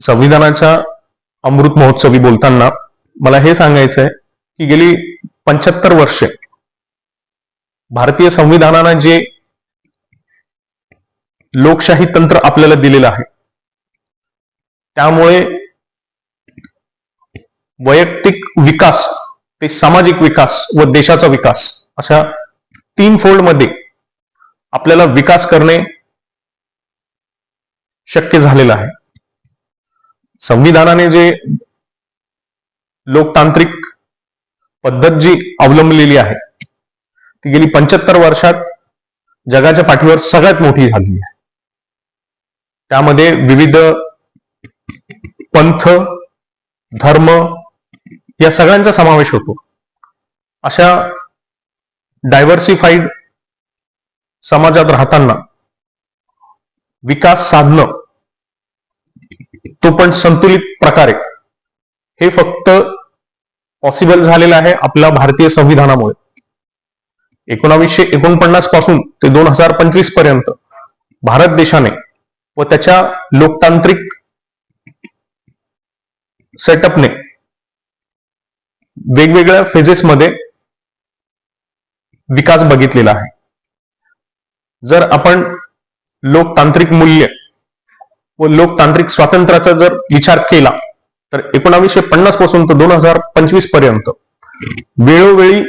संविधानाच्या अमृत महोत्सवी बोलताना मला हे सांगायचं आहे की गेली पंच्याहत्तर वर्षे भारतीय संविधानानं जे लोकशाही तंत्र आपल्याला दिलेलं आहे त्यामुळे वैयक्तिक विकास ते सामाजिक विकास व देशाचा विकास अशा तीन फोल्डमध्ये आपल्याला विकास करणे शक्य झालेलं आहे. संविधानाने जे लोकतांत्रिक पद्धत जी अवलंबलेली आहे ती गेली पंच्याहत्तर वर्षात जगाच्या पाठीवर सगळ्यात मोठी झाली आहे. त्यामध्ये विविध पंथ धर्म या सगळ्यांचा समावेश होतो. अशा डायव्हर्सिफाईड समाजात राहताना विकास साधणं तो पण संतुलित प्रकारे हे फक्त पॉसिबल झालेलं आहे आपल्या भारतीय संविधानामुळे. एकोणावीसशे एकोणपन्नासपासून ते दोन हजार पंचवीसपर्यंत भारत देशाने व त्याच्या लोकतांत्रिक सेटअपने वेगवेगळ्या फेजेसमध्ये विकास बघितलेला आहे. जर आपण लोकतांत्रिक मूल्य व लोकतांत्रिक स्वातंत्र्याचा जर विचार केला तर एकोणावीसशे पन्नासपासून तर दोन हजार पंचवीसपर्यंत वेळोवेळी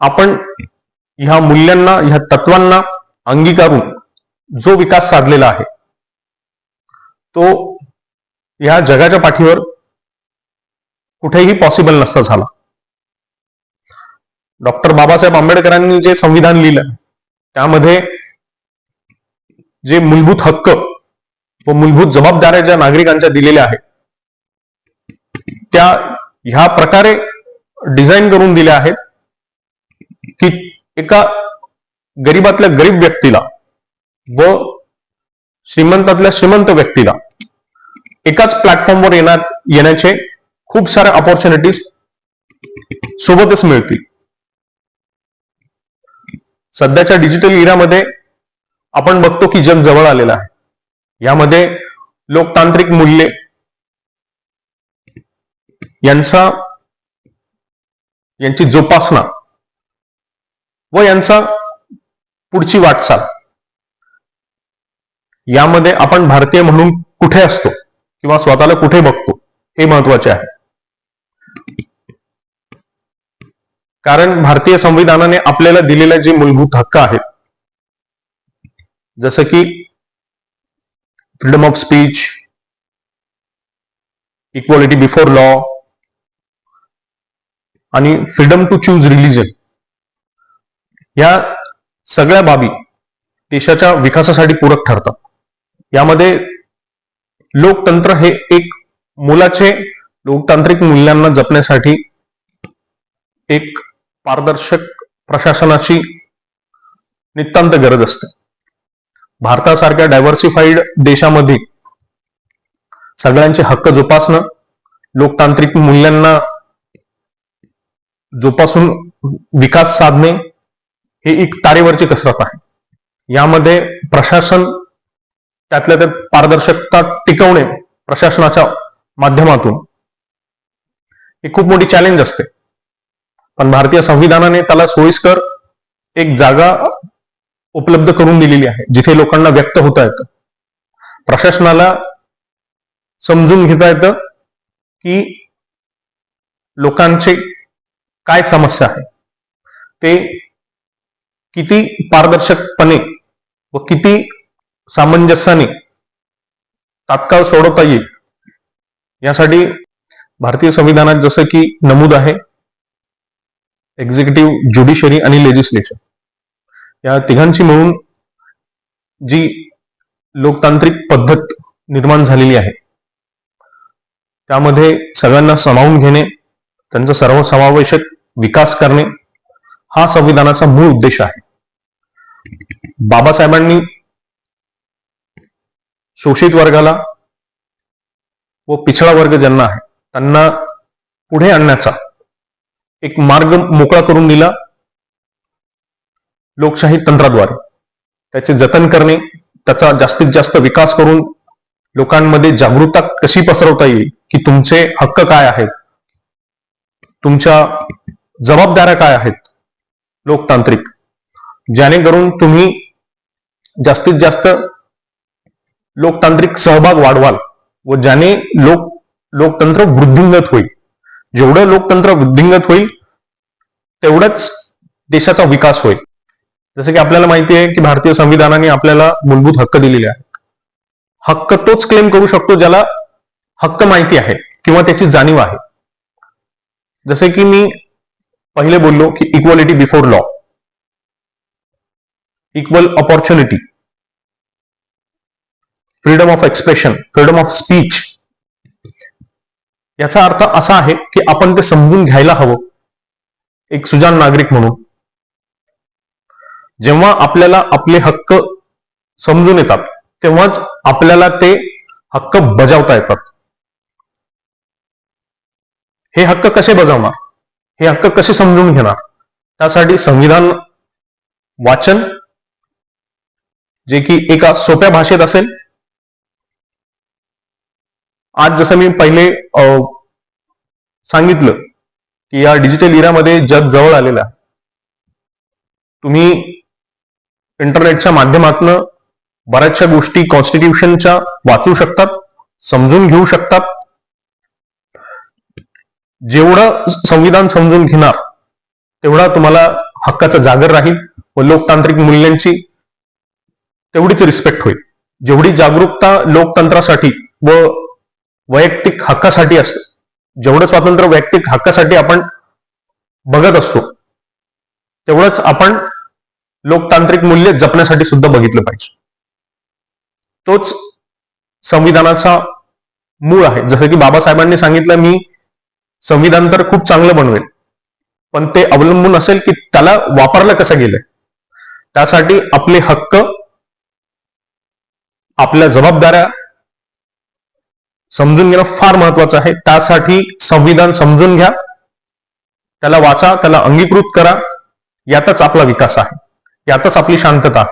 आपण ह्या मूल्यांना ह्या तत्वांना अंगीकारून जो विकास साधलेला आहे तो ह्या जगाच्या पाठीवर कुठेही पॉसिबल नसता झाला. डॉक्टर बाबासाहेब आंबेडकरांनी जे संविधान लिहिलं त्यामध्ये जे मूलभूत हक्क व मूलभूत जबाबदाऱ्या ज्या नागरिकांच्या दिलेल्या आहेत त्या ह्या प्रकारे डिझाईन करून दिल्या आहेत की एका गरीबातल्या गरीब व्यक्तीला व श्रीमंतातल्या श्रीमंत व्यक्तीला एकाच प्लॅटफॉर्मवर येणार येण्याचे खूप साऱ्या ऑपॉर्च्युनिटीज सोबतच मिळतील. सध्याच्या डिजिटल इरामध्ये आपण बघतो की जग जवळ आलेलं आहे. यामध्ये लोकतांत्रिक मूल्ये यांचा यांची जोपासना व यांचा पुढची वाटचाल. यामध्ये आपण भारतीय म्हणून कुठे असतो किंवा स्वतःला कुठे बघतो हे महत्त्वाचे आहे. कारण भारतीय संविधानाने आपल्याला दिलेले जे मूलभूत हक्क आहेत जसं की freedom of speech equality before law आणि फ्रीडम टू चूज रिलीजन या सगळ्या बाबी देशाच्या विकासासाठी पूरक ठरतात. यामध्ये लोकतंत्र हे एक मुलाचे लोकतांत्रिक मूल्यांना जपण्यासाठी एक पारदर्शक प्रशासनाची नितांत गरज असते. भारतासारख्या डायव्हर्सिफाईड देशामध्ये सगळ्यांचे हक्क जोपासणं लोकतांत्रिक मूल्यांना जोपासून विकास साधणे हे एक तारेवरची कसरत आहे. यामध्ये प्रशासन त्यातल्या त्यात पारदर्शकता टिकवणे प्रशासनाच्या माध्यमातून ही खूप मोठी चॅलेंज असते. पण भारतीय संविधानाने त्याला सोयीस्कर एक जागा उपलब्ध करून दिलेली आहे जिथे लोकांना व्यक्त होता येतं. प्रशासनाला समजून घेता येतं की लोकांचे काय समस्या आहे ते किती पारदर्शकपणे व किती सामंजस्याने तात्काळ सोडवता येईल यासाठी भारतीय संविधानात जसं की नमूद आहे एक्झिक्युटिव्ह ज्युडिशरी आणि लेजिस्लेशन या तिघांची मिळून जी लोकतांत्रिक पद्धत निर्माण झालेली आहे त्यामध्ये सगळ्यांना सामावून घेणे त्यांचा सर्वसमावेशक विकास करणे हा संविधानाचा मूळ उद्देश आहे. बाबासाहेबांनी शोषित वर्गाला व पिछडा वर्ग ज्यांना आहे त्यांना पुढे आणण्याचा एक मार्ग मोकळा करून दिला. लोकशाही तंत्राद्वारे. त्याचे जतन करणे त्याचा जास्तीत जास्त विकास करून लोकांमध्ये जागरूकता कशी पसरवता येईल की तुमचे हक्क काय आहेत तुमच्या जबाबदाऱ्या काय आहेत लोकतांत्रिक. जेणेकरून तुम्ही जास्तीत जास्त लोकतांत्रिक सहभाग वाढवाल व ज्याने लोक लोकतंत्र वृद्धिंगत होईल. जेवढं लोकतंत्र वृद्धिंगत होईल तेवढंच देशाचा विकास होईल. जसं की आपल्याला माहिती आहे की भारतीय संविधानाने आपल्याला मूलभूत हक्क दिलेले आहेत. हक्क तोच क्लेम करू शकतो ज्याला हक्क माहिती आहे किंवा त्याची जाणीव आहे. जसे की मी पहिले बोललो की equality before law equal opportunity freedom of expression freedom of speech याचा अर्थ असा आहे की आपण ते समजून घ्यायला हवं. एक सुजान नागरिक म्हणून. जेव्हा आपल्याला आपले हक्क समजून येतात तेव्हाच आपल्याला ते हक्क बजावता येतात. हे हक्क कसे बजावणार? हे हक्क कसे समजून घेणार? त्यासाठी संविधान वाचन जे की एका सोप्या भाषेत असेल. आज जसं मी पहिले अं, सांगितलं की या डिजिटल इरामध्ये जग जवळ आलेलं आहे. तुम्ही इंटरनेटच्या माध्यमातून बऱ्याचशा गोष्टी कॉन्स्टिट्यूशनच्या वाचू शकतात समजून घेऊ शकतात. जेवढं संविधान समजून घेणार तेवढा तुम्हाला हक्काचा जागर राहील व लोकतांत्रिक मूल्यांची तेवढीच रिस्पेक्ट होईल. जेवढी जागरूकता लोकतंत्रासाठी व वैयक्तिक हक्कासाठी असते जेवढं स्वातंत्र्य वैयक्तिक हक्कासाठी आपण बघत असतो तेवढंच आपण लोकतांत्रिक मूल्य जपण्यासाठी सुद्धा बघितलं पाहिजे. तोच संविधानाचा मूळ आहे. जसं की बाबासाहेबांनी सांगितलं मी संविधान तर खूप चांगलं बनवेल पण ते अवलंबून असेल की त्याला वापरलं कसं गेलंय? त्यासाठी आपले हक्क आपल्या जबाबदाऱ्या समजून घेणं फार महत्वाचं आहे. त्यासाठी संविधान समजून घ्या त्याला वाचा त्याला अंगीकृत करा यातच आपला विकास आहे. यातच आपली शांतता.